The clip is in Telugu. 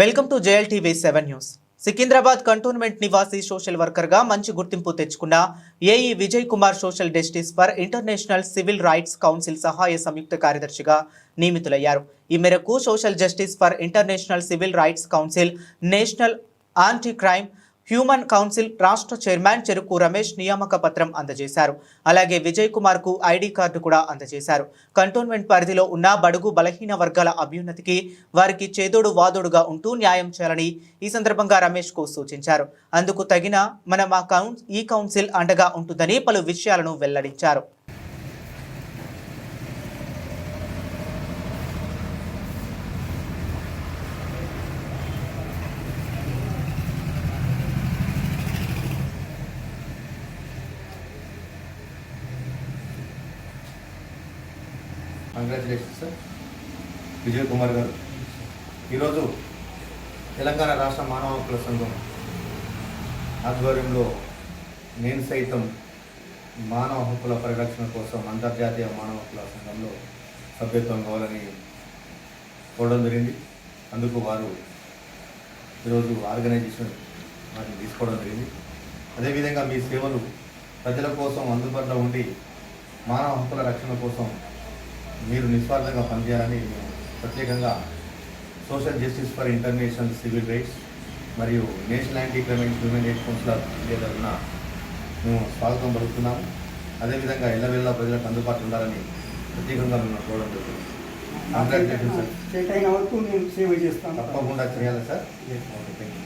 Welcome to JLTV seven news. Secunderabad cantonment నివాసి సోషల్ వర్కర్గా మంచి గుర్తింపు తెచ్చుకున్న AE Vijay Kumar social justice for international civil rights council సహాయ సంయుక్త కార్యదర్శిగా నియమితులయ్యారు. ఈ మేరకు social justice for international civil rights council national anti crime human council రాష్ట్ర చైర్మన్ చెరుకు రమేష్ నియామక పత్రం అందజేశారు. అలాగే విజయ్ కుమార్కు ఐడి కార్డు కూడా అందజేశారు. కంటోన్మెంట్ పరిధిలో ఉన్న బడుగు బలహీన వర్గాల అభ్యున్నతికి వారికి చేదోడు వాదోడుగా ఉంటూ న్యాయం చేయాలని ఈ సందర్భంగా రమేష్కు సూచించారు. అందుకు తగిన మన మా కౌన్ ఈ కౌన్సిల్ అండగా ఉంటుందని పలు విషయాలను వెల్లడించారు. కంగ్రాచులేషన్ సార్ విజయ్ కుమార్ గారు. ఈరోజు తెలంగాణ రాష్ట్ర మానవ హక్కుల సంఘం ఆధ్వర్యంలో నేను సైతం మానవ హక్కుల పరిరక్షణ కోసం అంతర్జాతీయ మానవ హక్కుల సంఘంలో సభ్యత్వం కావాలని కోరడం జరిగింది. అందుకు వారు ఈరోజు ఆర్గనైజేషన్ వారిని తీసుకోవడం జరిగింది. అదేవిధంగా మీ సేవలు ప్రజల కోసం అందుబాటులో ఉండి మానవ హక్కుల రక్షణ కోసం మీరు నిస్వార్థంగా పనిచేయాలని ప్రత్యేకంగా social justice for international civil rights మరియు national anti crime human rights council of India తరఫున మేము స్వాగతం పలుకుతున్నాము. అదేవిధంగా ఎల్లవెల్ల ప్రజలకు అందుబాటులో ఉండాలని ప్రత్యేకంగా మేము కోరడం జరుగుతుంది. కంగ్రాచులేషన్ సార్ చేతైన వరకు నేను సేవ చేస్తాను తప్పకుండా చేయాలి సార్ ఓకే థ్యాంక్ యూ